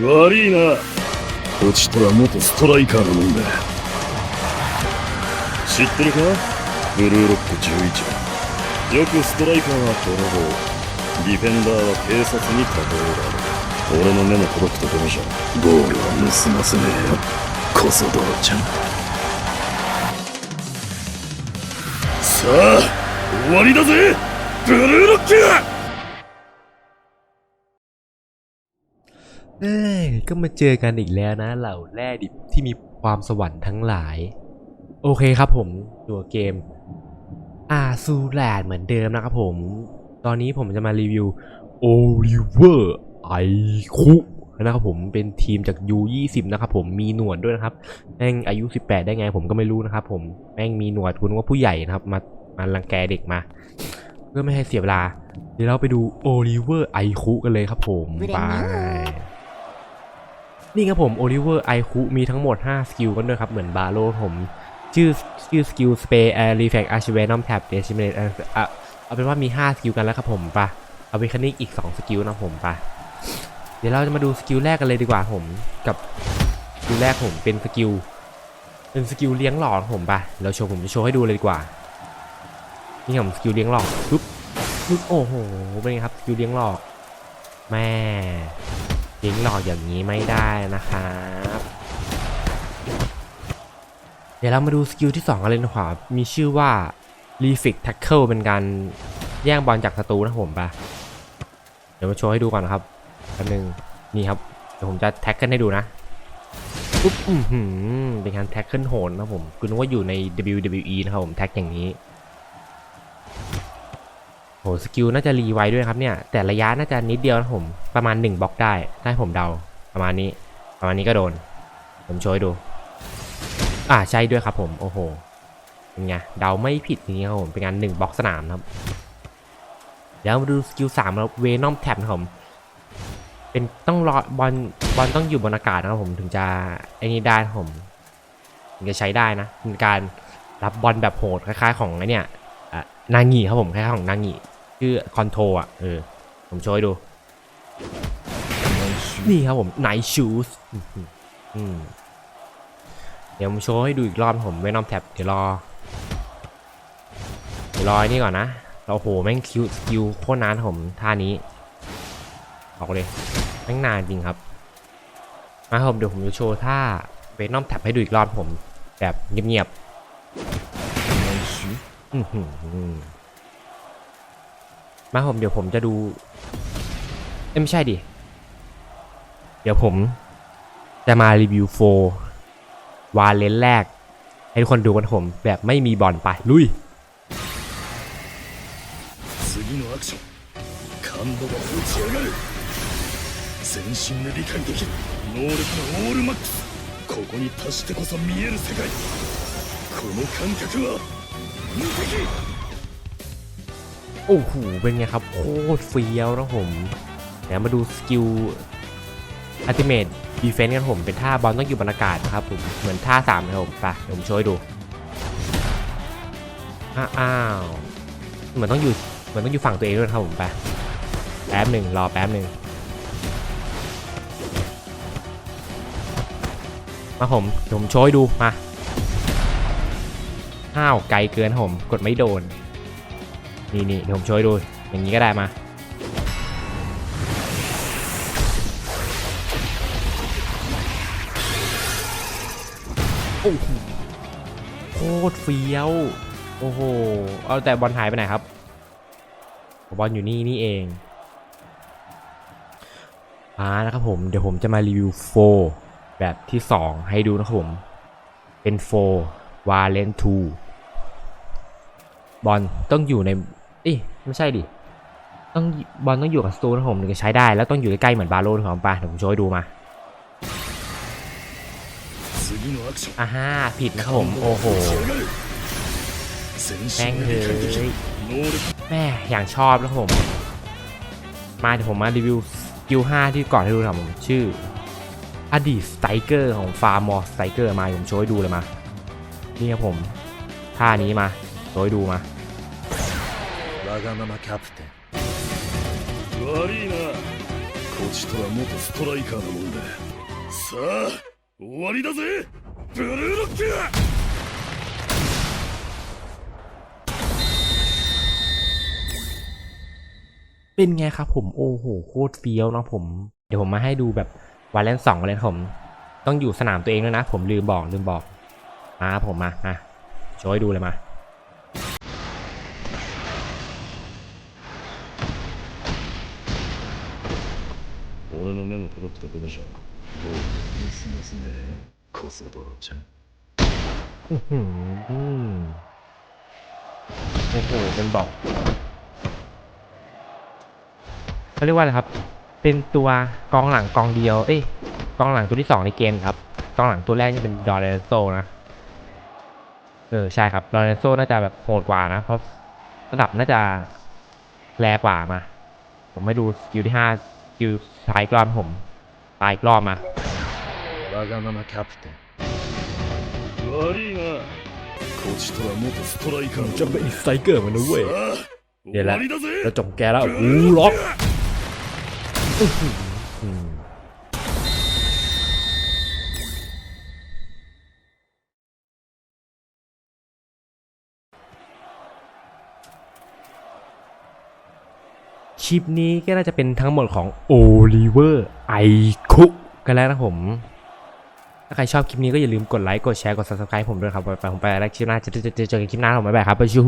悪いな。こちとら元ストライカーのもんだ。知ってるか？ブルーロック11よくストライカーは泥棒。ディフェンダーは警察に例えられる。俺の目の届くところじゃゴールは盗ませね。えよコソ泥ちゃん。さあ終わりだぜ。ブルーロック เอ้ยก็มาเจอกันอีกแล้วนะเหล่าแร่ดิบที่มีความสวรรค์ทั้งหลาย โอเคครับผมตัวเกมอาซูแลนเหมือนเดิมนะครับผม ตอนนี้ผมจะมารีวิวโอลิเวอร์ไอคุนะครับผมเป็นทีมจาก U20 นะครับผมมีหนวดด้วยนะครับ แม่งอายุ 18 ได้ไงผมก็ไม่รู้นะครับผมแม่งมีหนวดคุณว่าผู้ใหญ่นะครับ มามารังแกเด็กมา เพื่อไม่ให้เสียเวลา เดี๋ยวเราไปดูโอลิเวอร์ไอคุกันเลยครับผมไป นี่ครับผมโอลิเวอร์ไอคุมีทั้งหมด 5 สกิลกันด้วยครับ เหมือนบาโลผม ชื่อชื่อสกิลสเปย์แอร์รีแฟกอาร์ชิเวนอมแท็บเดชิเมตอะเอาเป็นว่ามี 5 สกิลกันแล้วครับผมปะเอาไปคณิกอีก 2 สกิลนะผมปะเดี๋ยวเราจะมาดูสกิลแรกกันเลยดีกว่าผมกับสกิลแรกผมเป็นสกิลเป็นสกิลเลี้ยงหลอกผมปะเราโชว์ผมจะโชว์ให้ดูเลยดีกว่า นี่ครับผมสกิลเลี้ยงหลอกปุ๊บปุ๊บโอ้โหเป็นไงครับสกิลเลี้ยงหลอกแม่ ยิงหลอกอย่างนี้ไม่ได้นะครับเดี๋ยวเรามาดูสกิลที่2กันเลยนะขวามีชื่อว่า Refix Tackle เป็นการแย่งบอลจากศัตรูนะผมปะเดี๋ยวมาโชว์ให้ดูก่อนนะครับแป๊บนึงนี่ครับ เดี๋ยวผมจะแท็กเกิลให้ดูนะปุ๊บอือหือเป็นการแท็กเกิลโหนนะผม คุณนึกว่าอยู่ใน WWE นะครับผมแท็กอย่างนี้ สกิลน่าจะรีไวด้วยครับเนี่ย แต่ระยะน่าจะนิดเดียวนะผม ประมาณ 1บล็อกได้ ถ้าผมเดา ประมาณนี้ ประมาณนี้ก็โดน ผมโชว์ให้ดู อ่าใช่ด้วยครับผม โอ้โห เป็นไง เดาไม่ผิดอย่างนี้ครับผม เป็นงาน1บล็อกสนามครับ เดี๋ยวมาดูสกิล3แล้วเวนอมแท็บนะครับผม เป็นต้องรอบอลบอลต้องอยู่บนอากาศนะครับผมถึงจะไอ้นี่ได้ผมถึงจะใช้ได้นะเป็นการรับบอลแบบโหดคล้ายๆ ของไอ้เนี่ยนางีครับผมคล้ายๆของนางี ชื่อคอนโทรอะเออผมโชว์ให้ดู นี่ครับผม Night Shoes อืมเดี๋ยวผมโชว์ให้ดูอีกรอบนะผมเวนอมแท็บเดี๋ยวรอเดี๋ยวรออ้นี่ก่อนนะเราโหแม่งคิวสกิลโคตรนานผมท่านี้บอกเลยแม่งนานจริงครับมาครับผมเดี๋ยวผมจะโชว์ท่าเวนอมแท็บให้ดูอีกรอบผม แบบเงียบๆอื้อหือ มาครับผมเดี๋ยวผมจะดูเอ้ยไม่ใช่ดิ เดี๋ยวผมจะมารีวิวโฟวาเลนแรก ให้ทุกคนดูกันผมแบบไม่มีบอลไปลุย 次のアクション感度が打ち上がる全身で理解できる能力のオールマックスここに達してこそ見える世界この感覚は無敵 โอ้โหเป็นไงครับ โคตรเฟี้ยวนะผมเดี๋ยวมาดูสกิลอัติเมทดีเฟนต์กันผมเป็นท่าบอลต้องอยู่บนอากาศนะครับผมเหมือนท่าสามนะครับผมไปเดี๋ยวผมโชว์ให้ดูอ้าวเหมือนต้องอยู่เหมือนต้องอยู่ฝั่งตัวเองด้วยครับผมไปแป๊บหนึ่งรอแป๊บหนึ่งมาผมเดี๋ยวผมโชว์ให้ดูมาอ้าวไกลเกินผมกดไม่โดน นี่นี่เดี๋ยวผมโชว์ให้ดู อย่างนี้ก็ได้มา โอ้โหโคตรเฟี้ยว โอ้โห เอาแต่บอลหายไปไหนครับ บอลอยู่นี่นี่เองอ่านะครับผม เดี๋ยวผมจะมารีวิวโฟแบบที่ 2 ให้ดูนะครับผม เป็นโฟวาเลนทูบอลต้องอยู่ใน อ้ไม่ใช่ดิ ต้องบอลต้องอยู่กับสตูนผมถึงจะใช้ได้ แล้วต้องอยู่ใกล้ๆเหมือนบาโลนของปาเดี๋ยวผมโชว์ดูมาอ่าฮ่าผิดนะครับผม โอ้โหแม่งเลยแม่อย่างชอบนะผม มาเดี๋ยวผมมารีวิวกิลห้าที่ก่อนให้ดูครับผมชื่อ อดีตสไตเกอร์ของฟาร์มอสไตเกอร์มาผมโชว์ดูเลยมา นี่ครับผมท่านี้มาโชว์ดูมา わがままキャプテン悪いなこ ちとは元ストライカーなもんださあ終わりだぜブルーロック เป็นไงครับผมโอ้โหโคตรเฟี้ยวเนาะผม เดี๋ยวผมมาให้ดูแบบวาเลนสองเลยนะผม ต้องอยู่สนามตัวเองด้วยนะ ผมลืมบอกลืมบอกมาผมมาอ่ะโชว์ให้ดูเลยมา 俺の目の届くところじゃもうミスですねコソボちゃん อื้อหือโอ้โหเป็นบอกเขาเรียกว่าอะไรครับ เป็นตัวกองหลังกองเดียว เอ้ยกองหลังตัวที่สองในเกมครับ กองหลังตัวแรกจะเป็นดอร์เรนโซนะ เออใช่ครับดอร์เรนโซน่าจะแบบโหดกว่านะ เพราะระดับน่าจะแรงกว่ามา ผมไม่ดูสกิลที่ห้า สกิลท้ายอีกรอบผมตายอีกรอบมา わがままキャプテン悪いなこちとは元ストライカー จะเป็นสไตรเกอร์มันนะเว้ย さあ เดี๋ยว 終 ละ わりだぜ จะจบแกแล้วอู้ล็อก ลิปนี้ก็น่าจะเป็นทั้งหมดของโอลิเวอร์ไอคุกกันแล้วนะผม ถ้าใครชอบคลิปนี้ก็อย่าลืมกดไลค์ กดแชร์ กด subscribe ผมด้วยครับ ไปผมไปแล้วคลิปหน้าจะเจอกันคลิปหน้าผมบ๊ายบายครับไปชู